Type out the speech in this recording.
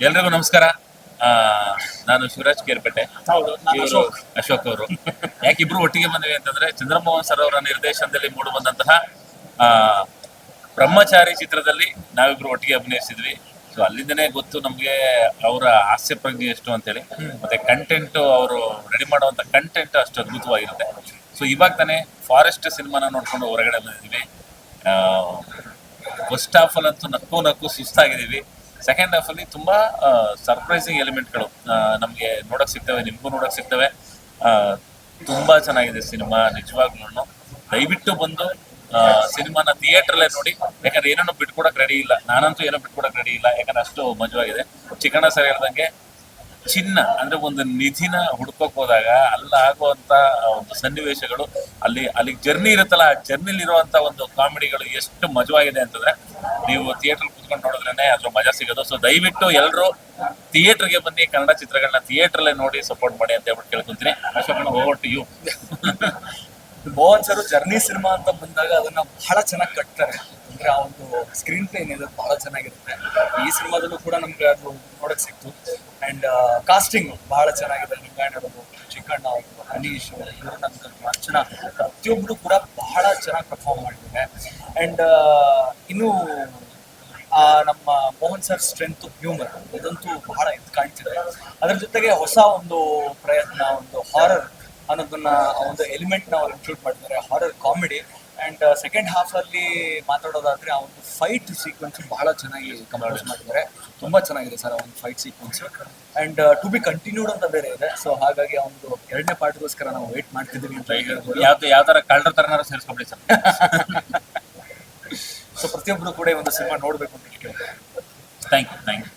ಎಲ್ರಿಗೂ ನಮಸ್ಕಾರ. ಆ, ನಾನು ಶಿವರಾಜ್ ಕೇರ್ಪೇಟೆ. ಇವರು ಅಶೋಕ್. ಅವರು. ಯಾಕೆ ಇಬ್ರು ಒಟ್ಟಿಗೆ ಬಂದ್ವಿ ಅಂತಂದ್ರೆ ಚಂದ್ರಮೋಹನ್ ಸರ್ ಅವರ ನಿರ್ದೇಶನದಲ್ಲಿ ಮೂಡಿ ಬಂದಂತಹ ಬ್ರಹ್ಮಚಾರಿ ಚಿತ್ರದಲ್ಲಿ ನಾವಿಬ್ರು ಒಟ್ಟಿಗೆ ಅಭಿನಯಿಸಿದ್ವಿ. ಸೊ ಅಲ್ಲಿಂದನೇ ಗೊತ್ತು ನಮ್ಗೆ ಅವರ ಹಾಸ್ಯ ಪ್ರಜ್ಞೆ ಎಷ್ಟು ಅಂತೇಳಿ. ಮತ್ತೆ ಕಂಟೆಂಟ್ ಅವರು ರೆಡಿ ಮಾಡುವಂತ ಕಂಟೆಂಟ್ ಅಷ್ಟು ಅದ್ಭುತವಾಗಿರುತ್ತೆ. ಸೊ ಇವಾಗ ತಾನೇ ಫಾರೆಸ್ಟ್ ಸಿನಿಮಾನ ನೋಡ್ಕೊಂಡು ಹೊರಗಡೆ ಬಂದಿದ್ವಿ ಫಸ್ಟ್ ಹಾಫ್ ಅಲ್ ಅಂತೂ ನಕ್ಕು ನಕ್ಕು ಸುಸ್ತಾಗಿದ್ದೀವಿ. ಸೆಕೆಂಡ್ ಹಾಫ್ ಅಲ್ಲಿ ತುಂಬಾ ಸರ್ಪ್ರೈಸಿಂಗ್ ಎಲಿಮೆಂಟ್ಗಳು ನಮಗೆ ನೋಡಕ್ ಸಿಗ್ತವೆ, ನಿಮ್ಗೂ ನೋಡಕ್ ಸಿಗ್ತವೆ. ತುಂಬಾ ಚೆನ್ನಾಗಿದೆ ಸಿನಿಮಾ ನಿಜವಾಗ್ಲೂ ದಯವಿಟ್ಟು ಬಂದು ಸಿನಿಮಾನ ಥಿಯೇಟ್ರಲ್ಲೇ ನೋಡಿ, ಯಾಕಂದ್ರೆ ಏನನ್ನು ಬಿಟ್ಕೊಡಕ್ ರೆಡಿ ಇಲ್ಲ. ನಾನಂತೂ ಏನೋ ಬಿಟ್ಕೊಡಕ್ ರೆಡಿ ಇಲ್ಲ, ಯಾಕಂದ್ರೆ ಅಷ್ಟು ಮಜವಾಗಿದೆ. ಚಿಕ್ಕಣ್ಣ ಸರ್ ಹೇಳ್ದಂಗೆ ಚಿನ್ನ ಅಂದ್ರೆ ಒಂದು ನಿಧಿನ ಹುಡ್ಕೋಕ್ ಹೋದಾಗ ಅಲ್ಲ ಆಗುವಂತ ಒಂದು ಸನ್ನಿವೇಶಗಳು, ಅಲ್ಲಿ ಅಲ್ಲಿ ಜರ್ನಿ ಇರುತ್ತಲ್ಲ, ಆ ಜರ್ನಿಲಿ ಇರುವಂತ ಒಂದು ಕಾಮಿಡಿಗಳು ಎಷ್ಟು ಮಜವಾಗಿದೆ ಅಂತಂದ್ರೆ, ನೀವು ಥಿಯೇಟರ್ ಕುತ್ಕೊಂಡು ನೋಡಿದ್ರೇನೆ ಅದ್ರ ಮಜಾ ಸಿಗೋದು. ಸೊ ದಯವಿಟ್ಟು ಎಲ್ಲರೂ ಥಿಯೇಟರ್ಗೆ ಬನ್ನಿ, ಕನ್ನಡ ಚಿತ್ರಗಳನ್ನ ಥಿಯೇಟ್ರಲ್ಲೇ ನೋಡಿ ಸಪೋರ್ಟ್ ಮಾಡಿ ಅಂತ ಹೇಳ್ಬಿಟ್ಟು ಕೇಳ್ಕೊಂತೀನಿ. ಅಶೋಕಣ್ಣ over to you Mohan sir, journey cinema ಅಂತ ಬಂದಾಗ ಅದನ್ನ ಬಹಳ ಚೆನ್ನಾಗಿ ಕಟ್ತಾರೆ. ಅಂದ್ರೆ ಆ ಒಂದು ಸ್ಕ್ರೀನ್ ಪ್ಲೇ ಏನಿದೆ ಬಹಳ ಚೆನ್ನಾಗಿರುತ್ತೆ. ಈ ಸಿನಿಮಾದಲ್ಲೂ ಕೂಡ ನಮ್ಗೆ ಅದು ನೋಡಕ್ ಸಿಕ್ತು. ಅಂಡ್ ಕಾಸ್ಟಿಂಗ್ ಬಹಳ ಚೆನ್ನಾಗಿದೆ. ಲಿಂಗಾಯಣ ಚಿಕ್ಕಣ್ಣ ಅವರು ಅನೀಶ್ ಗುರುನಂದನ್ ಅರ್ಚನಾ, ಪ್ರತಿಯೊಬ್ರು ಕೂಡ ಬಹಳ ಚೆನ್ನಾಗಿ ಪರ್ಫಾರ್ಮ್ ಮಾಡಿದ್ದಾರೆ. ಅಂಡ್ ಇನ್ನು ನಮ್ಮ ಮೋಹನ್ ಸರ್ ಸ್ಟ್ರೆಂತ್ ಹ್ಯೂಮರ್ ಇದಂತೂ ಬಹಳ ಎದ್ದು ಕಾಣ್ತಿದೆ. ಅದ್ರ ಜೊತೆಗೆ ಹೊಸ ಒಂದು ಪ್ರಯತ್ನ, ಒಂದು ಹಾರರ್ ಅನ್ನೋದನ್ನ ಒಂದು ಎಲಿಮೆಂಟ್ನ ಅವ್ರು ಇನ್ಕ್ಲೂಡ್ ಮಾಡಿದ್ದಾರೆ. Horror comedy and second half ಅಲ್ಲಿ ಮಾತಾಡೋದಾದ್ರೆ, ಆ ಒಂದು ಫೈಟ್ ಸೀಕ್ವೆನ್ಸ್ ಬಹಳ ಚೆನ್ನಾಗಿ ಕಂಪ್ಲೀಟ್ ಮಾಡಿದ್ದಾರೆ. ತುಂಬಾ ಚೆನ್ನಾಗಿದೆ ಸರ್ ಒಂದು fight sequence and to be continued ಅಂತ ಬೇರೆ ಇದೆ. ಸೊ ಹಾಗಾಗಿ ಅವನು ಒಂದು ಎರಡನೇ ಪಾರ್ಟ್ಗೋಸ್ಕರ ನಾವು ವೇಟ್ ಮಾಡ್ತಿದ್ದೀವಿ ಅಂತ ಹೇಳ್ಬೋದು. ಯಾವ್ದು ಯಾವ ತರ ಕಳ್ಳರ ತರನಾರು ಸೇರಿಸ್ಕೊಬಿಡಿ ಸರ್. ಸೊ ಪ್ರತಿಯೊಬ್ರು ಕೂಡ ಒಂದು ಸಿನಿಮಾ ನೋಡ್ಬೇಕು ಅಂತ ಹೇಳ್ತೀವಿ ಥ್ಯಾಂಕ್ ಯು ಥ್ಯಾಂಕ್ ಯು